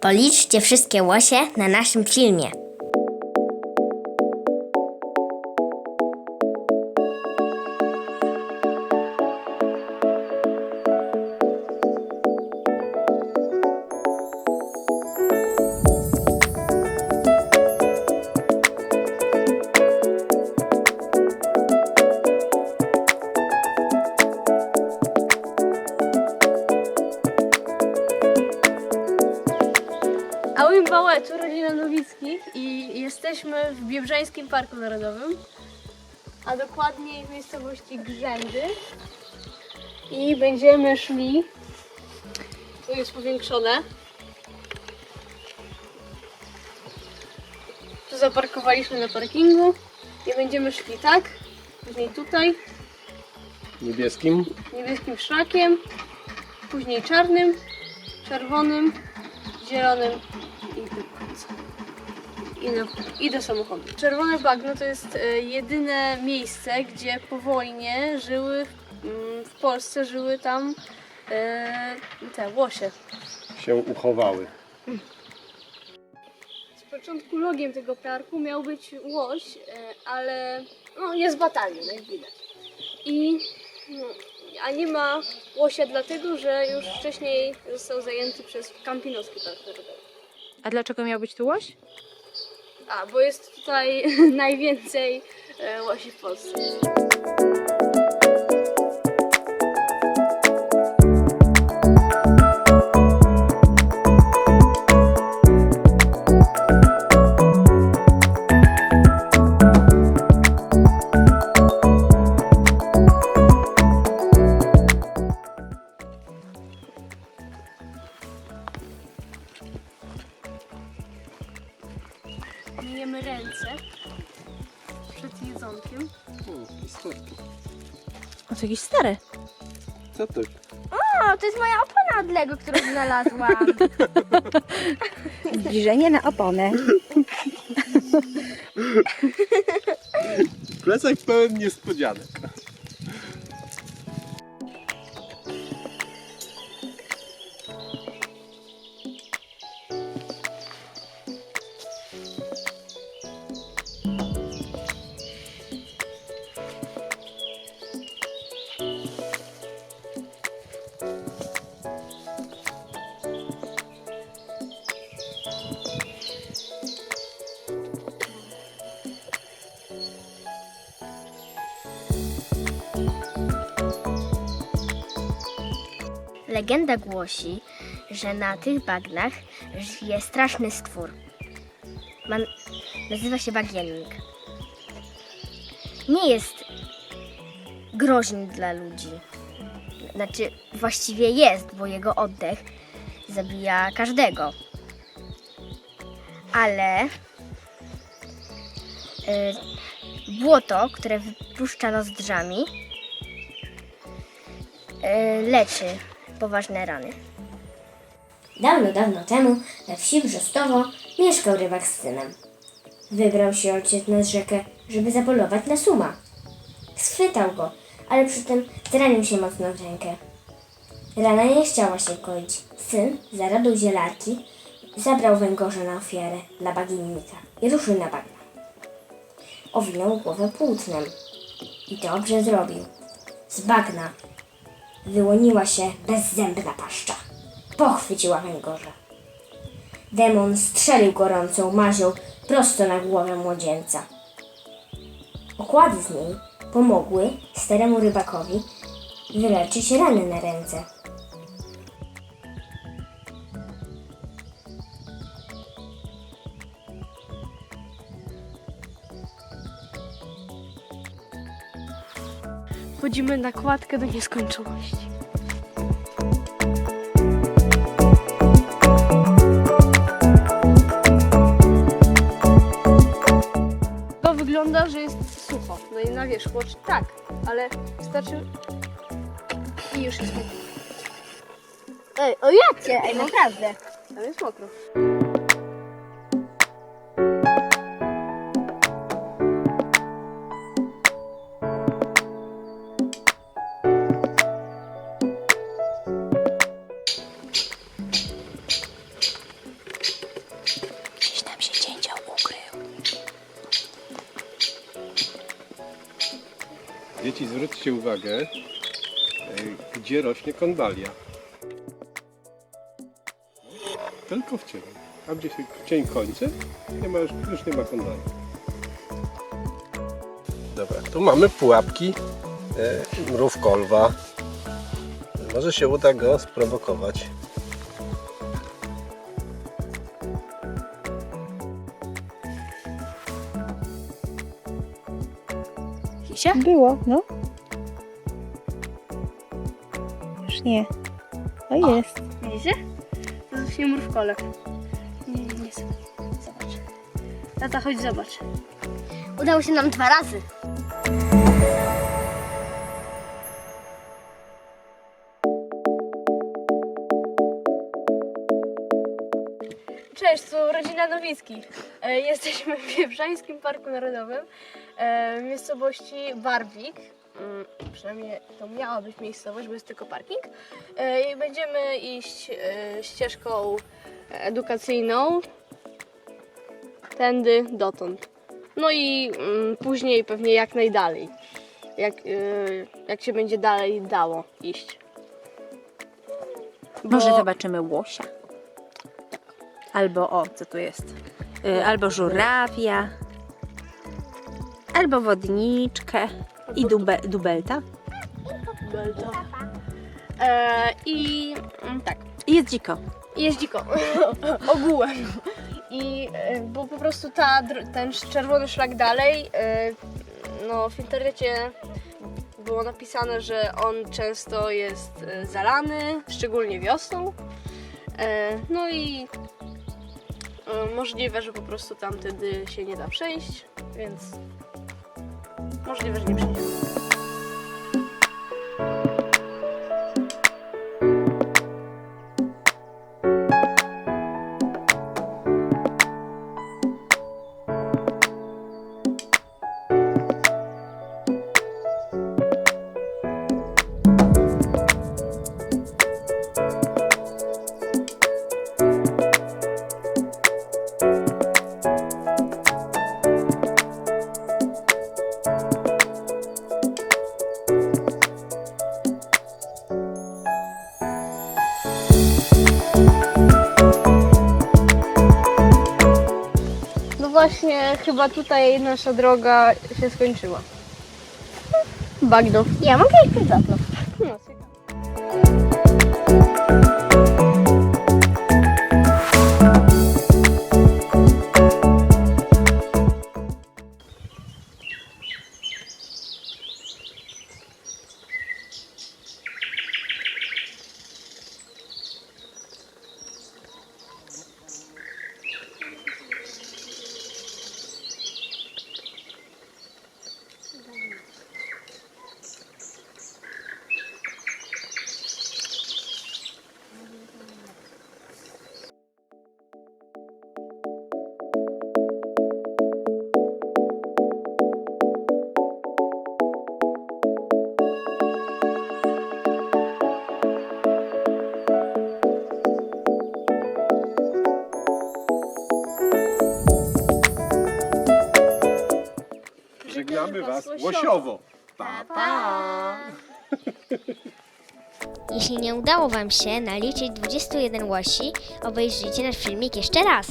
Policzcie wszystkie łosie na naszym filmie. I jesteśmy w Biebrzańskim Parku Narodowym, a dokładniej w miejscowości Grzędy i będziemy szli, tu jest powiększone, tu zaparkowaliśmy na parkingu i będziemy szli tak, później tutaj, Niebieskim. niebieskim szlakiem, później czarnym, czerwonym, zielonym i. I, na, I do samochodu. Czerwone bagno to jest e, jedyne miejsce, gdzie po wojnie żyły, mm, w Polsce żyły tam e, te łosie. Się uchowały. Z początku logiem tego parku miał być łoś, e, ale no, jest batalion, jak widać. I, no, a nie ma łosia dlatego, że już wcześniej został zajęty przez Kampinoski Park Narodowy. A dlaczego miał być tu łoś? A, bo jest tutaj najwięcej e, łosi w Polsce. Myjemy ręce przed jedzonkiem. O, istotki. O, to jakieś stare. Co to? O, to jest moja opona od Lego, którą znalazłam. Zbliżenie na oponę. Plecak pełen niespodzianek. Legenda głosi, że na tych bagnach żyje straszny stwór. Nazywa się bagiennik. Nie jest groźny dla ludzi. Znaczy, właściwie jest, bo jego oddech zabija każdego. Ale y, błoto, które wypuszcza nozdrzami, y, leczy poważne rany. Dawno, dawno temu na wsi Brzostowo mieszkał rybak z synem. Wybrał się ojciec na rzekę, żeby zapolować na suma. Schwytał go, ale przy tym zranił się mocno w rękę. Rana nie chciała się koić. Syn zaradł zielarki, zabrał węgorza na ofiarę dla bagiennika i ruszył na bagna. Owinął głowę płótnem i dobrze zrobił. Z bagna wyłoniła się bezzębna paszcza. Pochwyciła węgorza. Demon strzelił gorącą mazią prosto na głowę młodzieńca. Okłady z niej pomogły staremu rybakowi wyleczyć rany na ręce. Chodzimy na kładkę do nieskończoności. To wygląda, że jest sucho. No i na wierzchu tak, ale wystarczy i już jest mokro. Ej, o jacie, ej, naprawdę. Tam jest mokro. Dzieci, zwróćcie uwagę, e, gdzie rośnie konwalia. Tylko w cieniu. A gdzie się cień kończy, nie ma już, już nie ma konwali. Dobra, tu mamy pułapki e, mrówkolwa. Może się uda go sprowokować. Było, no. Już nie. O, jest. Widzicie? To jest właśnie mrówkolek. Nie, nie, nie, zobacz. zobacz. Tata, chodź zobacz. Udało się nam dwa razy. Cześć, tu rodzina Nowickich. E, Jesteśmy w Wieprzańskim Parku Narodowym e, w miejscowości Barwik. Mm, Przynajmniej to miała być miejscowość, bo jest tylko parking. E, I będziemy iść e, ścieżką edukacyjną tędy dotąd. No i mm, później pewnie jak najdalej. Jak, e, jak się będzie dalej dało iść. Może Bo- zobaczymy łosia. Albo o, co tu jest? Y, albo żurawia. Albo wodniczkę. I dube, dubelta. Belta. E, I mm, tak, jest dziko. jest dziko. Ogółem. I e, bo po prostu ta, dr- ten czerwony szlak dalej, e, no w internecie było napisane, że on często jest e, zalany, szczególnie wiosną. E, no i e, możliwe, że po prostu tamtędy się nie da przejść, więc możliwe, że nie przejdziemy. Właśnie, chyba tutaj nasza droga się skończyła. Bagno. Ja mogę iść prywatno. No, Żegnamy Was łosiowo. łosiowo. Pa, pa. Jeśli nie udało Wam się naliczyć 21 łosi, obejrzyjcie nasz filmik jeszcze raz.